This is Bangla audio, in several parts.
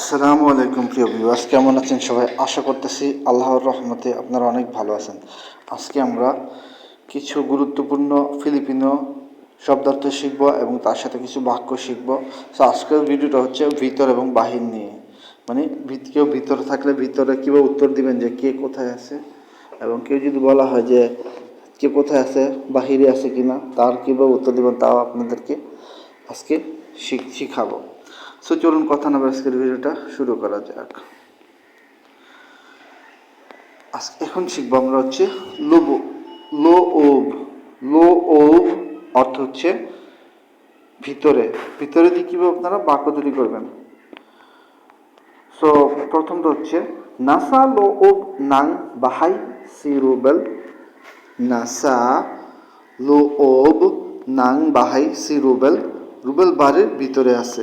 আসসালামু আলাইকুম প্রিয় ভিউয়ার্স কেমন আছেন সবাই? আশা করতেছি আল্লাহর রহমতে আপনারা অনেক ভালো আছেন। আজকে আমরা কিছু গুরুত্বপূর্ণ ফিলিপিনো শব্দার্থ শিখব এবং তার সাথে কিছু বাক্য শিখব। সো আজকের ভিডিওটা হচ্ছে ভিতর এবং বাহির নিয়ে। মানে কেউ ভিতরে থাকলে ভিতরে কীভাবে উত্তর দিবেন যে কে কোথায় আছে এবং কেউ যদি বলা হয় যে কে কোথায় আছে, বাহিরে আছে কিনা, তার কীভাবে উত্তর দিবেন, তাও আপনাদেরকে আজকে শিখ শিখাবো। সো চলুন কথা না আজকের ভিডিওটা শুরু করা যাক। এখন শিখব আমরা হচ্ছে লোবো লো ওব লো ওব অর্থ হচ্ছে ভিতরে। ভিতরে দিয়ে কীভাবে আপনারা বাক্য তৈরি করবেন? সো প্রথমটা হচ্ছে, নাসা লো ওব নাং বাহাই সি রুবেল নাসা লো ওব নাং বাহাই সি রুবেল রুবেল বাড়ির ভিতরে আছে।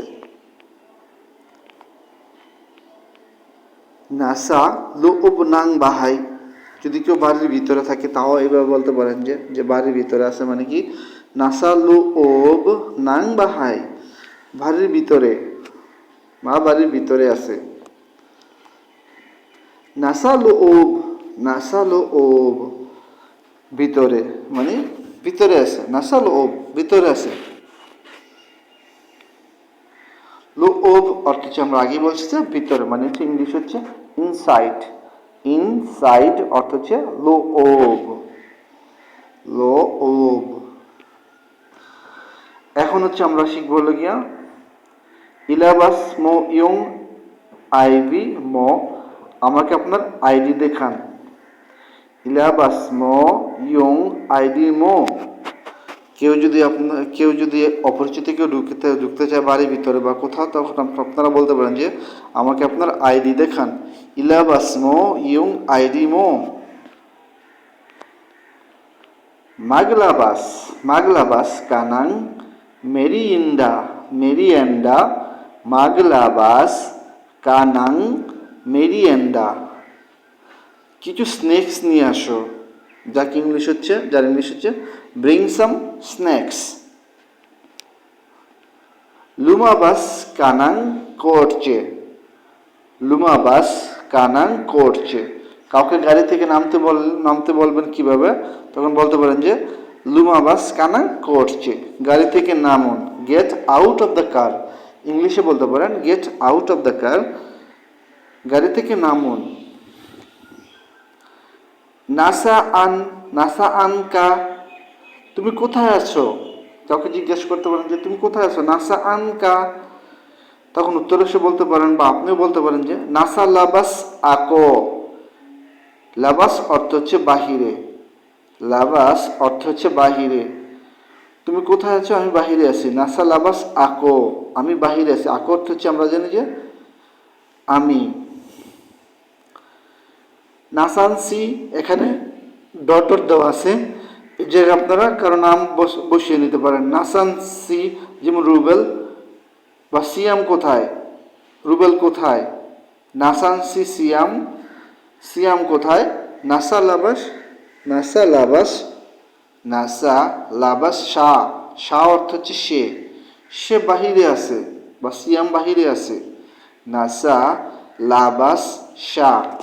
নাসা লো ওব নাং বাহাই। যদি কেউ বাড়ির ভিতরে থাকে, তাও এইভাবে বলতে পারেন যে যে বাড়ির ভিতরে আছে মানে কি? নাসা লো ওব নাং বাহাই। বাড়ির ভিতরে, মা বাড়ির ভিতরে আছে। নাসা লো ওব নাসা লো ওব ভিতরে মানে ভিতরে আছে, নাসা লো ওব ভিতরে আছে। লো ওব অর্থ হচ্ছে আমরা আগে বলছি যে ভিতরে মানে হচ্ছে ইংলিশ হচ্ছে ইনসাইড ইনসাইড অর্থ হচ্ছে লো ওব লো ওব এখন হচ্ছে আমরা শিখব হলো গিয়া ইলাবাস মো ইয়ং আইভি মো আমাকে আপনার আইডি দেখান। ইলাবাস মো ইয়ং আইডি মো কেউ যদি আপনার কেউ যদি অপরিচিত কেউ ঢুকতে ঢুকতে চায় বাড়ির ভিতরে বা কোথাও, তখন আপনারা বলতে পারেন যে, আমাকে আপনার আইডি দেখান। ইলাবাস মো, ইয়ং আইডি মো। মাগলাবাস মাগলাবাস কানাং মেরিইন্ডা মেরিয়েন্ডা মাগলাবাস কানাং মেরিয়েন্ডা কিছু স্নেক্স নিয়ে আসো। যাকে ইংলিশ হচ্ছে, যার ইংলিশ হচ্ছে ব্রিং সাম স্ন্যাক্স লুমাবাস কানাং করছে লুমাবাস কানাং করছে কাউকে গাড়ি থেকে নামতে বল, নামতে বলবেন কীভাবে? তখন বলতে পারেন যে লুমাবাস কানাং করছে গাড়ি থেকে নামুন। Get out of the car ইংলিশে বলতে পারেন get out of the car গাড়ি থেকে নামুন। নাসা আন, নাসা আনকা, তুমি কোথায় আছো? কাউকে জিজ্ঞেস করতে পারেন যে, তুমি কোথায় আছো? নাসা আনকা, তখন উত্তরে সে বলতে পারেন বা আপনিও বলতে পারেন যে, নাসা লাবাস আকো। লাবাস অর্থ হচ্ছে বাহিরে। লাবাস অর্থ হচ্ছে বাহিরে। তুমি কোথায় আছো? আমি বাহিরে আছি। নাসা লাবাস আকো, আমি বাহিরে আছি। আকো অর্থ হচ্ছে আমরা জানি যে, আমি। নাসানসি এখানে ডট ডট দেওয়া আছে। এই জায়গায় আপনারা কারও নাম বস- বসিয়ে নিতে পারেন। নাসান সি যেমন রুবেল বা সিয়াম কোথায়? রুবেল কোথায়? নাসান সি সিয়াম সিয়াম কোথায়? নাসা লাবাস নাসা লাবাস নাসা লাবাস শাহ শাহ অর্থ হচ্ছে সে। সে বাহিরে আছে বা সিয়াম বাহিরে আছে। নাসা লাবাস শাহ